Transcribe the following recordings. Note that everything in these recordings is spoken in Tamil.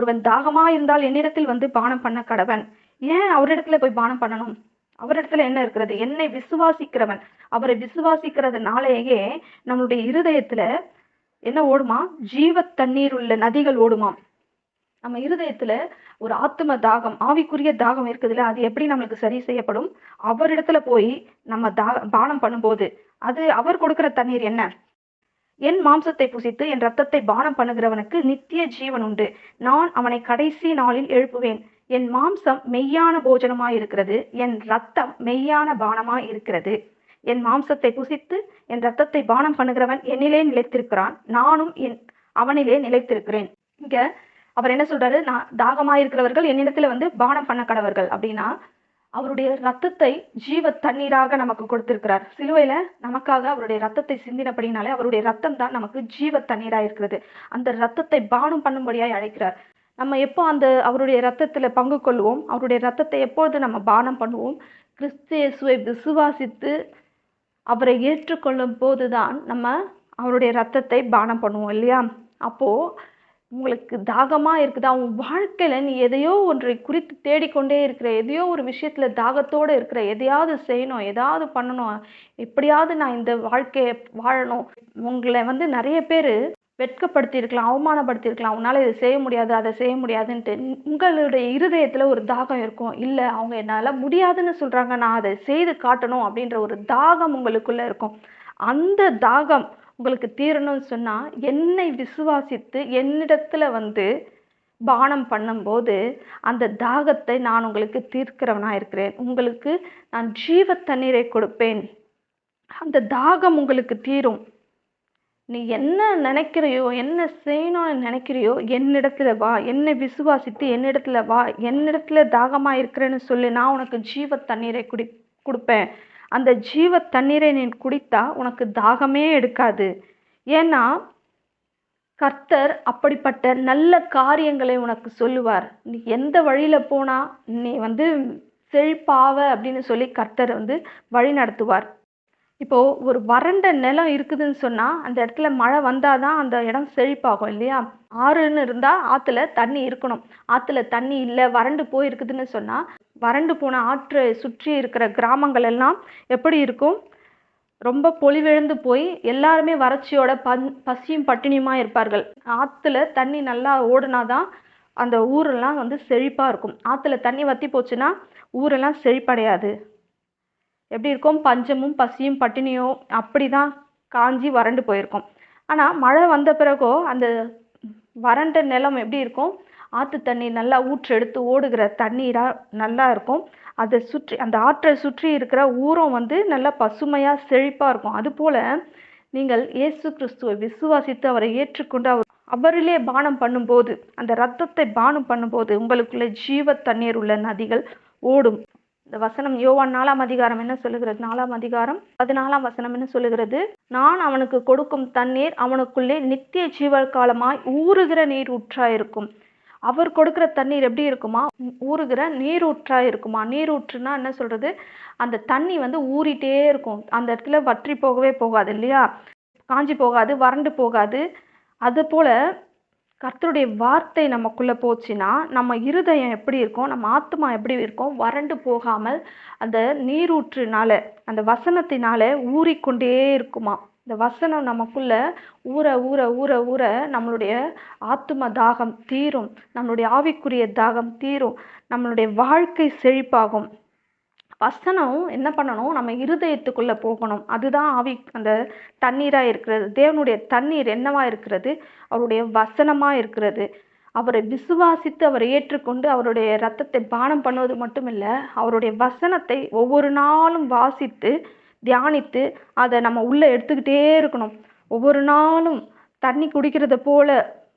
ஒருவன் தாகமா இருந்தால் என்னிடத்தில் வந்து பானம் பண்ண கடவன். ஏன் அவரிடத்துல போய் பானம் பண்ணணும்? அவரிடத்துல என்ன இருக்கிறது? என்னை விசுவாசிக்கிறவன். அவரை விசுவாசிக்கிறதுனாலேயே நம்மளுடைய இருதயத்துல என்ன ஓடுமா? ஜீவ தண்ணீர் உள்ள நதிகள் ஓடுமாம். நம்ம இருதயத்துல ஒரு ஆத்தும தாகம் ஆவிக்குரிய தாகம் இருக்குதுல்ல அது எப்படி நம்மளுக்கு சரி செய்யப்படும்? அவரிடத்துல போய் நம்ம தா பானம் பண்ணும்போது அது அவர் கொடுக்கிற தண்ணீர் என்ன? என் மாம்சத்தை புசித்து என் ரத்தத்தை பானம் பண்ணுகிறவனுக்கு நித்திய ஜீவன் உண்டு நான் அவனை கடைசி நாளில் எழுப்புவேன். என் மாம்சம் மெய்யான போஜனமாய் இருக்கிறது என் ரத்தம் மெய்யான பானமாய் இருக்கிறது என் மாம்சத்தை புசித்து என் ரத்தத்தை பானம் பண்ணுகிறவன் என்னிலே நிலைத்திருக்கிறான். நானும் என் அவனிலே நிலைத்திருக்கிறேன். இங்க அவர் என்ன சொல்றாரு? நான் தாகமாயிருக்கிறவர்கள் என்னிடத்துல வந்து பானம் பண்ண கடவர்கள். அப்படின்னா அவருடைய ரத்தத்தை ஜீவ தண்ணீராக நமக்கு கொடுத்திருக்கிறார். சிலுவையில நமக்காக அவருடைய ரத்தத்தை சிந்தினபடினாலே அவருடைய ரத்தம் தான் நமக்கு ஜீவ தண்ணீராக இருக்கிறது. அந்த ரத்தத்தை பானம் பண்ணும்படியாய் அழைக்கிறார். நம்ம எப்போ அந்த அவருடைய ரத்தத்துல பங்கு கொள்வோம் அவருடைய ரத்தத்தை எப்பொழுது நம்ம பானம் பண்ணுவோம்? கிறிஸ்து இயேசுவை விசுவாசித்து அவரை ஏற்றுக்கொள்ளும் போதுதான் நம்ம அவருடைய ரத்தத்தை பானம் பண்ணுவோம் இல்லையா? அப்போ உங்களுக்கு தாகமாக இருக்குதா? உன் வாழ்க்கையில் நீ எதையோ ஒன்றை குறித்து தேடிக்கொண்டே இருக்கிற எதையோ ஒரு விஷயத்தில் தாகத்தோடு இருக்கிற எதையாவது செய்யணும் எதாவது பண்ணணும் எப்படியாவது நான் இந்த வாழ்க்கையை வாழணும். உங்களை வந்து நிறைய பேர் வெட்கப்படுத்தியிருக்கலாம் அவமானப்படுத்தியிருக்கலாம். உன்னால் இதை செய்ய முடியாது அதை செய்ய முடியாதுன்ட்டு. உங்களுடைய இருதயத்தில் ஒரு தாகம் இருக்கும். இல்லை அவங்க என்னால் முடியாதுன்னு சொல்கிறாங்க நான் அதை செய்து காட்டணும் அப்படின்ற ஒரு தாகம் உங்களுக்குள்ளே இருக்கும். அந்த தாகம் உங்களுக்கு தீரணும்னு சொன்னால் என்னை விசுவாசித்து என்னிடத்துல வந்து பானம் பண்ணும்போது அந்த தாகத்தை நான் உங்களுக்கு தீர்க்கிறவனாக இருக்கிறேன். உங்களுக்கு நான் ஜீவ தண்ணீரை கொடுப்பேன். அந்த தாகம் உங்களுக்கு தீரும். நீ என்ன நினைக்கிறையோ என்ன செய்யணும்னு நினைக்கிறியோ என்னிடத்துல வா. என்னை விசுவாசித்து என்னிடத்துல வா. என்னிடத்துல தாகமாக இருக்கிறேன்னு சொல்லி நான் உனக்கு ஜீவ தண்ணீரை குடி கொடுப்பேன். அந்த ஜீவ தண்ணீரை நீ குடித்தா உனக்கு தாகமே எடுக்காது. ஏன்னா கர்த்தர் அப்படிப்பட்ட நல்ல காரியங்களை உனக்கு சொல்லுவார். நீ எந்த வழியில் போனால் நீ வந்து செழிப்பாவ அப்படின்னு சொல்லி கர்த்தர் வந்து வழி நடத்துவார். இப்போ ஒரு வறண்ட நிலம் இருக்குதுன்னு சொன்னா அந்த இடத்துல மழை வந்தாதான் அந்த இடம் செழிப்பாகும் இல்லையா? ஆறுன்னு இருந்தா ஆத்துல தண்ணி இருக்கணும். ஆத்துல தண்ணி இல்லை வறண்டு போயிருக்குதுன்னு சொன்னா வறண்டு போன ஆற்றை சுற்றி இருக்கிற கிராமங்கள் எல்லாம் எப்படி இருக்கும்? ரொம்ப பொலிவிழந்து போய் எல்லாருமே வறட்சியோட பன் பசியும் பட்டினியுமா இருப்பார்கள். ஆத்துல தண்ணி நல்லா ஓடுனாதான் அந்த ஊரெல்லாம் வந்து செழிப்பாக இருக்கும். ஆத்துல தண்ணி வத்தி போச்சுன்னா ஊரெல்லாம் செழிப்படையாது. எப்படி இருக்கும்? பஞ்சமும் பசியும் பட்டினியும் அப்படி தான் காஞ்சி வறண்டு போயிருக்கும். ஆனால் மழை வந்த பிறகோ அந்த வறண்ட நிலம் எப்படி இருக்கும்? ஆற்று தண்ணி நல்லா ஊற்றெடுத்து ஓடுகிற தண்ணீராக நல்லா இருக்கும். அதை சுற்றி அந்த ஆற்றை சுற்றி இருக்கிற ஊரம் வந்து நல்லா பசுமையாக செழிப்பாக இருக்கும். அதுபோல் நீங்கள் இயேசு கிறிஸ்துவை விசுவாசித்து அவரை ஏற்றுக்கொண்டு அவர் அவரிலே பானம் பண்ணும்போது அந்த ரத்தத்தை பானம் பண்ணும்போது உங்களுக்குள்ள ஜீவ தண்ணீர் உள்ள நதிகள் ஓடும். இந்த வசனம் யோவான் நாலாம் அதிகாரம் என்ன சொல்லுகிறது? நாலாம் அதிகாரம் பதினாலாம் வசனம் என்ன சொல்லுகிறது? நான் அவனுக்கு கொடுக்கும் தண்ணீர் அவனுக்குள்ளே நித்திய ஜீவகாலமாய் ஊறுகிற நீர் ஊற்றாயிருக்கும் அவர் கொடுக்குற தண்ணீர் எப்படி இருக்குமா? ஊறுகிற நீரூற்றா இருக்குமா நீரூற்றுனா என்ன சொல்கிறது அந்த தண்ணி வந்து ஊறிட்டே இருக்கும். அந்த இடத்துல வற்றி போகவே போகாது இல்லையா? காஞ்சி போகாது வறண்டு போகாது. அதுபோல் கர்த்தருடைய வார்த்தை நமக்குள்ளே போச்சுன்னா நம்ம இருதயம் எப்படி இருக்கும் நம்ம ஆத்மா எப்படி இருக்கும் வறண்டு போகாமல் அந்த நீரூற்றுனால அந்த வசனத்தினால ஊறிக்கொண்டே இருக்குமா? இந்த வசனம் நமக்குள்ள ஊற ஊற ஊற ஊற நம்மளுடைய ஆத்தும தாகம் தீரும். நம்மளுடைய ஆவிக்குரிய தாகம் தீரும். நம்மளுடைய வாழ்க்கை செழிப்பாகும். வசனம் என்ன பண்ணணும்? நம்ம இருதயத்துக்குள்ளே போகணும். அதுதான் ஆவி அந்த தண்ணீராக இருக்கிறது. தேவனுடைய தண்ணீர் என்னவாக இருக்கிறது? அவருடைய வசனமாக இருக்கிறது. அவரை விசுவாசித்து அவரை ஏற்றுக்கொண்டு அவருடைய ரத்தத்தை பானம் பண்ணுவது மட்டுமில்ல அவருடைய வசனத்தை ஒவ்வொரு நாளும் வாசித்து தியானித்து அதை நம்ம உள்ளே எடுத்துக்கிட்டே இருக்கணும். ஒவ்வொரு நாளும் தண்ணி குடிக்கிறத போல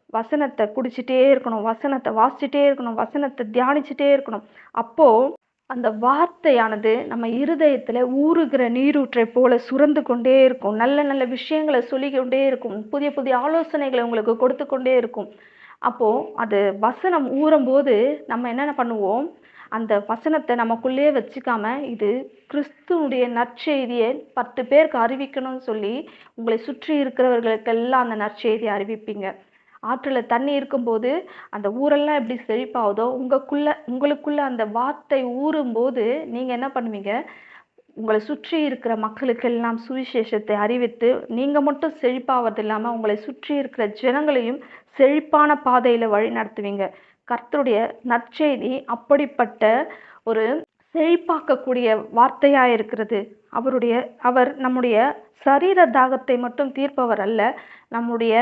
வசனத்தை குடிச்சிட்டே இருக்கணும். வசனத்தை வாசிச்சுட்டே இருக்கணும். வசனத்தை தியானிச்சுட்டே இருக்கணும். அப்போது அந்த வார்த்தையானது நம்ம இருதயத்தில் ஊறுகிற நீரூற்றை போல சுரந்து கொண்டே இருக்கும். நல்ல நல்ல விஷயங்களை சொல்லிக்கொண்டே இருக்கும். புதிய புதிய ஆலோசனைகளை உங்களுக்கு கொடுத்து கொண்டே இருக்கும். அப்போது அது வசனம் ஊறும்போது நம்ம என்னென்ன பண்ணுவோம்? அந்த வசனத்தை நமக்குள்ளே வச்சுக்காம இது கிறிஸ்துனுடைய நற்செய்தியை பத்து பேருக்கு அறிவிக்கணும்னு சொல்லி உங்களை சுற்றி இருக்கிறவர்களுக்கெல்லாம் அந்த நற்செய்தியை அறிவிப்பீங்க. ஆற்றில் தண்ணி இருக்கும்போது அந்த ஊரெல்லாம் எப்படி செழிப்பாகுதோ உங்களுக்குள்ள உங்களுக்குள்ள அந்த வார்த்தை ஊறும்போது நீங்கள் என்ன பண்ணுவீங்க? உங்களை சுற்றி இருக்கிற மக்களுக்கெல்லாம் சுவிசேஷத்தை அறிவித்து நீங்கள் மட்டும் செழிப்பாவது இல்லாமல் உங்களை சுற்றி இருக்கிற ஜனங்களையும் செழிப்பான பாதையில் வழி நடத்துவீங்க. கர்த்தருடைய நற்செய்தி அப்படிப்பட்ட ஒரு செழிப்பாக்கக்கூடிய வார்த்தையாக இருக்கிறது. அவருடைய அவர் நம்முடைய சரீர தாகத்தை மட்டும் தீர்ப்பவர் அல்ல நம்முடைய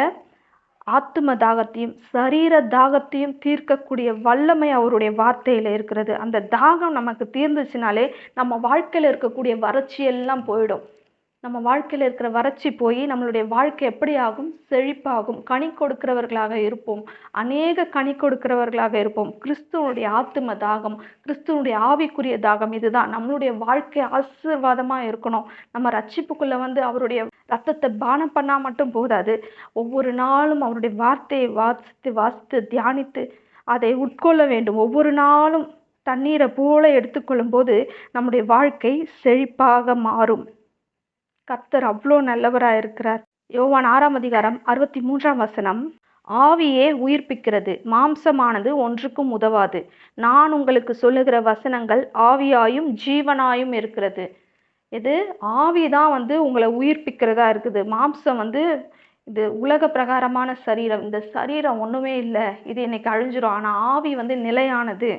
ஆத்தும தாகத்தையும் சரீர தாகத்தையும் தீர்க்கக்கூடிய வல்லமை அவருடைய வார்த்தையில் இருக்கிறது. அந்த தாகம் நமக்கு தீர்ந்துச்சுனாலே நம்ம வாழ்க்கையில் இருக்கக்கூடிய வறட்சி எல்லாம் போயிடும். நம்ம வாழ்க்கையில் இருக்கிற வறட்சி போய் நம்மளுடைய வாழ்க்கை எப்படி ஆகும்? செழிப்பாகும். கனி கொடுக்கிறவர்களாக இருப்போம். அநேக கனி கொடுக்கிறவர்களாக இருப்போம். கிறிஸ்துவனுடைய ஆத்தும தாகம் கிறிஸ்துவனுடைய ஆவிக்குரிய தாகம் இதுதான். நம்மளுடைய வாழ்க்கை ஆசீர்வாதமாக இருக்கணும். நம்ம ரட்சிப்புக்குள்ளே வந்து அவருடைய ரத்தத்தை பானம் பண்ணா மட்டும் போதாது. ஒவ்வொரு நாளும் அவருடைய வார்த்தையை வாசித்து வாசித்து தியானித்து அதை உட்கொள்ள வேண்டும். ஒவ்வொரு நாளும் தண்ணீரை போல எடுத்துக்கொள்ளும் போது நம்முடைய வாழ்க்கை செழிப்பாக மாறும். கர்த்தர் அவ்வளோ நல்லவராக இருக்கிறார். யோவான் ஆறாம் அதிகாரம் அறுபத்தி மூன்றாம் வசனம். ஆவியே உயிர்ப்பிக்கிறது. மாம்சமானது ஒன்றுக்கும் உதவாது. நான் உங்களுக்கு சொல்லுகிற வசனங்கள் ஆவியாயும் ஜீவனாயும் இருக்கிறது. இது ஆவி தான் வந்து உங்களை உயிர்ப்பிக்கிறதா இருக்குது. மாம்சம் வந்து இது உலக பிரகாரமான சரீரம். இந்த சரீரம் ஒன்றுமே இல்லை. இது இன்னைக்கு அழிஞ்சிரும். ஆனால் ஆவி வந்து நிலையானது.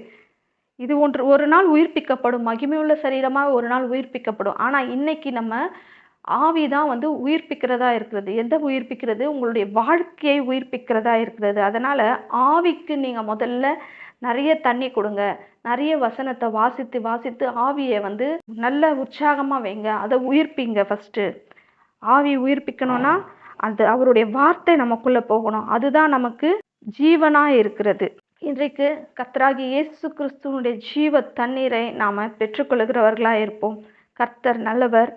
இது ஒன்று ஒரு நாள் உயிர்ப்பிக்கப்படும். மகிமையுள்ள சரீரமாக ஒரு நாள் உயிர்ப்பிக்கப்படும். ஆனால் இன்னைக்கு நம்ம ஆவி தான் வந்து உயிர்ப்பிக்கிறதா இருக்கிறது. எந்த உயிர்ப்பிக்கிறது? உங்களுடைய வாழ்க்கையை உயிர்ப்பிக்கிறதா இருக்கிறது. அதனால ஆவிக்கு நீங்கள் முதல்ல நிறைய தண்ணி கொடுங்க. நிறைய வசனத்தை வாசித்து வாசித்து ஆவியை வந்து நல்ல உற்சாகமாக வைங்க. அதை உயிர்ப்பிங்க ஃபஸ்ட்டு ஆவி உயிர்ப்பிக்கணும்னா அந்த அவருடைய வார்த்தை நமக்குள்ளே போகணும். அதுதான் நமக்கு ஜீவனாக இருக்கிறது. இன்றைக்கு கர்த்தராகி இயேசு கிறிஸ்துவனுடைய ஜீவ தண்ணீரை நாம் பெற்றுக்கொள்கிறவர்களாக இருப்போம். கர்த்தர் நல்லவர்.